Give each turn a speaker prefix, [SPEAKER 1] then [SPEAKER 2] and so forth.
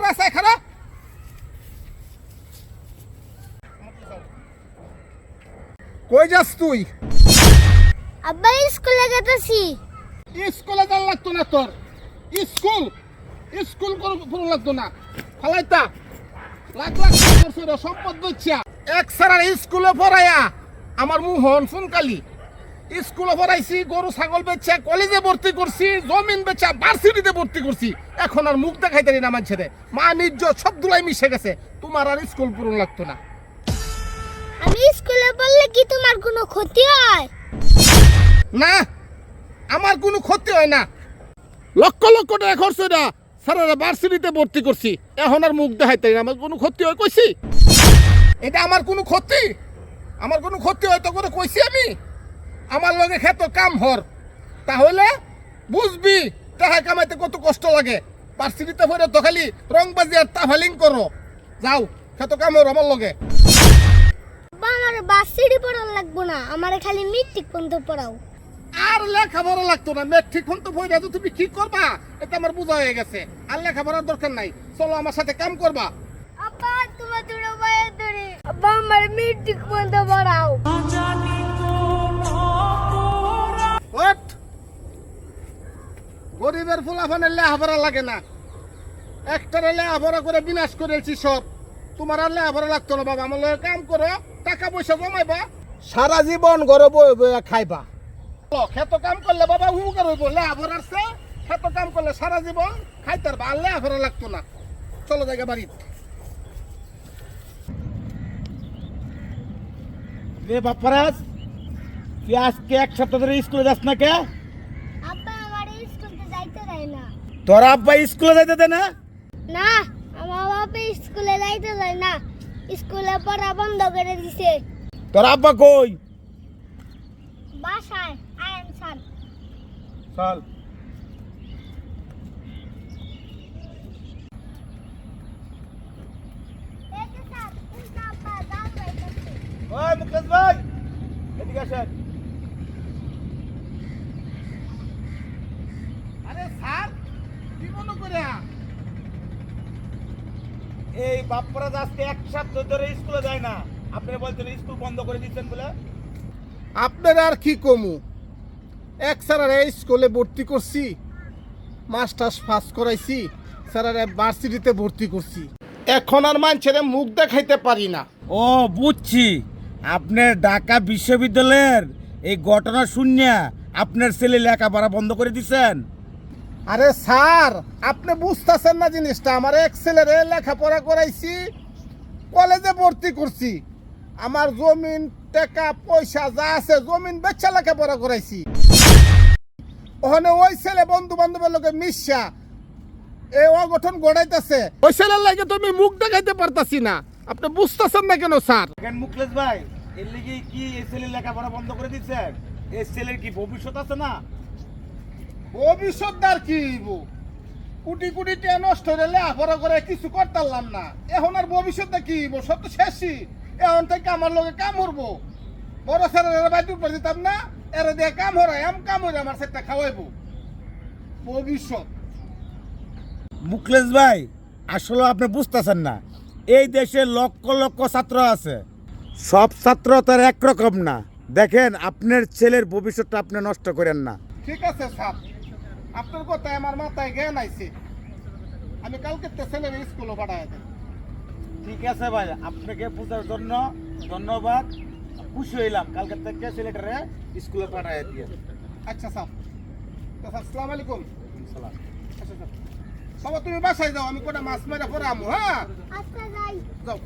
[SPEAKER 1] করে আছে এখানে। কই যাস তুই?
[SPEAKER 2] আব্বা স্কুলে
[SPEAKER 1] স্কুলে যাওয়া লাগতো না তোর। স্কুল? স্কুল কোনো লাগতো না। ফালাইতা। লাখ লাখ সম্পদ দিচ্ছে। এক সারা স্কুলে পড়ায়া আমার মুহন ফুনকালি স্কুলে পড়াইছি গরু ছাগল বেচা কলেজে ভর্তি করছি জমিন বেচা ভার্সিটিতে ভর্তি করছি। এখন আর মুখ দেখাইতে না আমার ছেলে মা নিজ সব দুলাই মিশে গেছে। তোমার আর স্কুল পূরণ লাগতো না।
[SPEAKER 2] আমি স্কুলে পড়লে কি তোমার কোনো ক্ষতি হয়?
[SPEAKER 1] না আমার কোনো ক্ষতি হয় না। লক্ষ লক্ষ টাকা খরচ না স্যারেরা ভার্সিটিতে ভর্তি করছি। এখন আর মুখ দেখাইতে না। আমার কোনো ক্ষতি হয় কইছি? এটা আমার কোনো ক্ষতি? আমার কোনো ক্ষতি হয় তো করে কইছি আমি। আমার লগে খেত কাম হর। তাহলে বুঝবি টাকা কামাইতে কত কষ্ট লাগে। ভার্সিটিতে পড়ে তো খালি রংবাজি আর তাফালিং করো। যাও খেত কাম হর আমার লগে।
[SPEAKER 2] আব্বা আমার বাসিডি পড়ার লাগবো না আমার খালি মিট্রিক পর্যন্ত পড়াও।
[SPEAKER 1] আর লেখাপড়া লাগতো না মেট্রিক ফোন তো বইটা তুমি কি করবা এটা আমার বোঝা হয়ে গেছে। আর লেখাপড়ার দরকার নাই। চলো আমার সাথে কাম করবা।
[SPEAKER 2] আব্বা তোমার দুটো ভাইয়ের ধরে আব্বা আমার মিট্রিক পর্যন্ত পড়াও।
[SPEAKER 1] গরিবের ফুলাফানের লেখাপড়া লাগে না। একটারে লেখাপড়া করে বিনাশ করেছি সব। তোমার আর লেখাপড়া লাগতো না বাবা। আমার কাম করো টাকা পয়সা জমাইবা। সারা জীবন বই খাইবা। খেত কাম করলে বাবা হু হইব। লেখাপড়ার সে খেত কাম করলে সারা জীবন খাইতার বা আর লেখাপড়া লাগতো না। চলো জায়গা বাড়িতে
[SPEAKER 3] রে বাপ্পারাজ তুই আজকে এক সপ্তাহ ধরে স্কুলে যাস না কে
[SPEAKER 2] আব্বা আমার স্কুলে যাইতে দেয় না
[SPEAKER 3] তোর আব্বা স্কুলে যাইতে দে না?
[SPEAKER 2] না আমার বাবা স্কুলে যাইতে দেয় না। স্কুলে পড়া বন্ধ করে দিছে।
[SPEAKER 3] তোর আব্বা কই?
[SPEAKER 2] বাসায় আয়ন
[SPEAKER 3] ওই মুকেশ ভাই এদিকে আসেন।
[SPEAKER 1] আরে স্যার
[SPEAKER 3] এই বাপ্পারাজ আজকে এক সপ্তাহ ধরে স্কুলে যায় না। আপনি বলছেন স্কুল বন্ধ করে দিচ্ছেন বলে?
[SPEAKER 1] আপনার আর কি কমু? এক স্যারারে স্কুলে ভর্তি করছি মাস্টার্স পাস করাইছি স্যারারে ভার্সিটিতে ভর্তি করছি। এখন আর মানুষের মুখ দেখাইতে পারি না।
[SPEAKER 3] ও বুঝছি। আপনার ঢাকা বিশ্ববিদ্যালয়ের এই ঘটনা শুনিয়া আপনার ছেলে লেখাপড়া বন্ধ করে দিচ্ছেন
[SPEAKER 1] আরে স্যার, আপনি বুঝতেছেন না জিনিসটা। আমার এক ছেলেরে লেখাপড়া করাইছি, কলেজে ভর্তি করছি। আমার জমিন, টাকা, পয়সা যা আছে জমিন বেচা লেখাপড়া করাইছি। ওখানে ওই ছেলে বন্ধু বান্ধবের লোকে মিশা, এ অগঠন গড়াইতেছে ওই ছেলের লাগে তো আমি মুখ দেখাইতে পারতাছি না। আপনি বুঝতেছেন না কেন, স্যার?
[SPEAKER 3] মুকলেশ ভাই, এর লিগে কি এই ছেলের লেখাপড়া বন্ধ করে দিচ্ছেন? এই ছেলের কি ভবিষ্যৎ আছে না?
[SPEAKER 1] ভবিষ্যৎ আর কি? কোটি কোটি টাকা নষ্ট হলে লেখাপড়া করে কিছু করতাম না। এখন আর ভবিষ্যৎটা কি? সব তো শেষই। এখন থেকে আমার লগে কাম করব। বড় ছেলেরা বাইরে উপর দিতাম না। এরা দিয়ে কাম হরাই আম কাম হরে আমার সেটা খাওয়াইবো ভবিষ্যৎ।
[SPEAKER 3] মুকলেশ ভাই আসলে আপনি বুঝতেছেন না। এই দেশে লক্ষ লক্ষ ছাত্র আছে। সব ছাত্র তার একরকম না। দেখেন আপনার ছেলের ভবিষ্যৎটা আপনি নষ্ট করেন না।
[SPEAKER 1] ঠিক আছে স্যার। আপনার কথায় আমার মাথায় জ্ঞান আইছে। আমি কালকে তো ছেলের স্কুলে পাঠাই দেব।
[SPEAKER 3] ঠিক আছে ভাই আপনাকে বোঝার জন্য ধন্যবাদ। খুশি হইলাম কালকে থেকে ছেলেটারে স্কুলে পাঠিয়ে দিয়ে।
[SPEAKER 1] আচ্ছা স্যার। তো স্যার আসসালামু আলাইকুম।
[SPEAKER 3] সালাম।
[SPEAKER 1] আচ্ছা স্যার। বাবা তুমি বাসায় যাও আমি কোটা মাছ মেরে পরে আমু হ্যাঁ?
[SPEAKER 2] আচ্ছা যাই।
[SPEAKER 1] যাও।